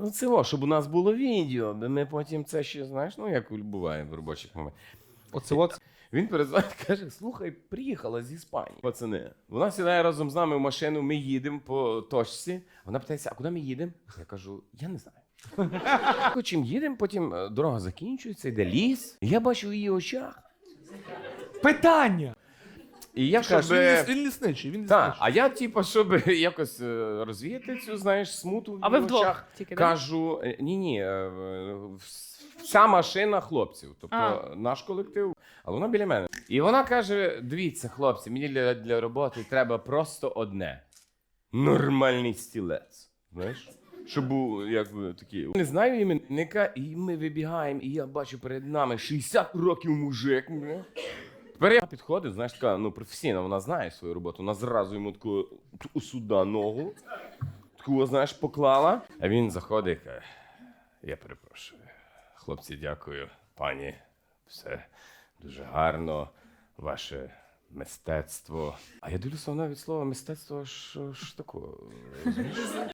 ну, це щоб у нас було відео, бо ми потім це ще, знаєш, ну як буває в робочих моментах. Оце от. Він перезвонить, каже: слухай, приїхала з Іспанії. Пацани. Вона сідає разом з нами в машину, ми їдемо по точці. Вона питається, а куди ми їдемо? Я кажу, я не знаю. Чим їдемо, потім е, дорога закінчується, йде ліс. Я бачу в її очах. Питання! І я щоб... він, ліс- він лісничий, він Так, лісничий. а я, типу, щоб якось е, розвіяти цю, знаєш, смуту в А ви вдвох тільки, да? кажу: ні, ні, вся машина хлопців, тобто А. наш колектив, але вона біля мене. І вона каже: дивіться, хлопці, мені для, для роботи треба просто одне: нормальний стілець. Знаєш? Щоб був якби такий. Не знаю іменника, і ми вибігаємо, і я бачу перед нами 60 років мужик. бля. Тепер я підходив, знаєш, така ну, професійна, вона знає свою роботу. Вона зразу йому таку ту- сюди ногу, таку, знаєш, поклала. А він заходить і каже: я перепрошую. Хлопці, дякую, пані. Все дуже гарно, ваше мистецтво. А я дивлюся, вона від слова мистецтво ж такого. розумієш?